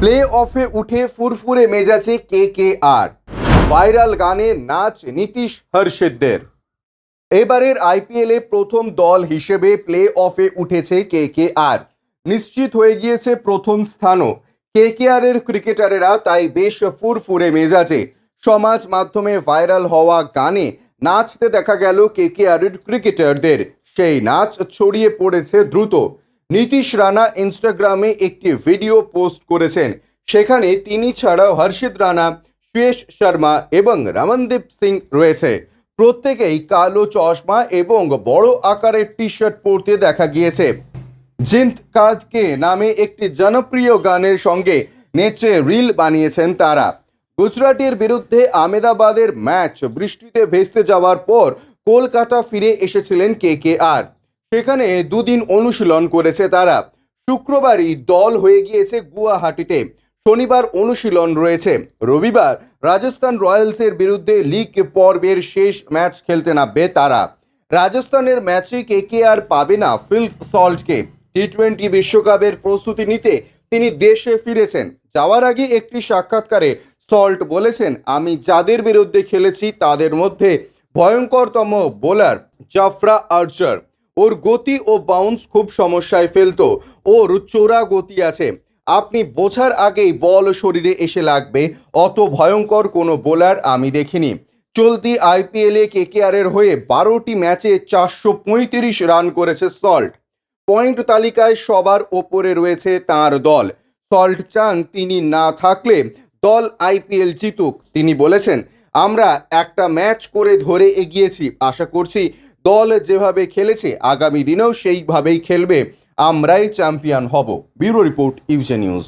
Play অফে উঠে ফুরফুরে মেজাজে কে কে আর। ভাইরাল গানে নাচ নীতিশ হর্ষিদদের এবারের আইপিএলে প্রথম দল হিসেবে প্লে অফে উঠেছে কে কে আর। নিশ্চিত হয়ে গিয়েছে প্রথম স্থানও। কে কে আর এর ক্রিকেটারেরা তাই বেশ ফুরফুরে মেজাজে। সমাজ মাধ্যমে ভাইরাল হওয়া গানে নাচতে দেখা গেল কে কে আর এর ক্রিকেটারদের। সেই নাচ ছড়িয়ে পড়েছে দ্রুত। নীতিশ রানা ইনস্টাগ্রামে একটি ভিডিও পোস্ট করেছেন। সেখানে তিনি ছাড়াও হর্ষিত রানা, সুয়েশ শর্মা এবং রমনদীপ সিং রয়েছে। প্রত্যেকেই কালো চশমা এবং বড় আকারের টি শার্ট পরতে দেখা গিয়েছে। জিন্ত কাদকে নামে একটি জনপ্রিয় গানের সঙ্গে নেচে রিল বানিয়েছেন তারা। গুজরাটের বিরুদ্ধে আমেদাবাদের ম্যাচ বৃষ্টিতে ভেস্তে যাওয়ার পর কলকাতা ফিরে এসেছিলেন কে কে আর। সেখানে দুদিন অনুশীলন করেছে তারা। শুক্রবারই দল হয়ে গিয়েছে গুয়াহাটিতে। শনিবার অনুশীলন রয়েছে। রবিবার রাজস্থান রয়্যালসের বিরুদ্ধে লিগ পর্বের শেষ ম্যাচ খেলতে নামবে তারা। রাজস্থানের ম্যাচে কে কে আর পাবে না ফিল্ড সল্টকে টি টোয়েন্টি বিশ্বকাপের প্রস্তুতি নিতে তিনি দেশে ফিরেছেন। যাওয়ার আগে একটি সাক্ষাৎকারে সল্ট বলেছেন, আমি যাদের বিরুদ্ধে খেলেছি তাদের মধ্যে ভয়ঙ্করতম বোলার জাফরা আর্চার। ওর গতি ও বাউন্স খুব সমস্যায় ফেলতো। ওর চোরা গতি আছে। আপনি বোঝার আগেই বল শরীরে এসে লাগবে। অত ভয়ঙ্কর কোনো বোলার আমি দেখিনি। চলতি আইপিএলে কেকেআরের হয়ে বারোটি ম্যাচে চারশো পঁয়ত্রিশ রান করেছে সল্ট। পয়েন্ট তালিকায় সবার ওপরে রয়েছে তার দল। সল্ট চান তিনি না থাকলে দল আইপিএল জিতুক। তিনি বলেছেন, আমরা একটা ম্যাচ করে ধরে এগিয়েছি। আশা করছি দল যেভাবে খেলেছে আগামী দিনেও সেইভাবেই খেলবে। আমরাই চ্যাম্পিয়ন হব। ব্যুরো রিপোর্ট ইউজে নিউজ।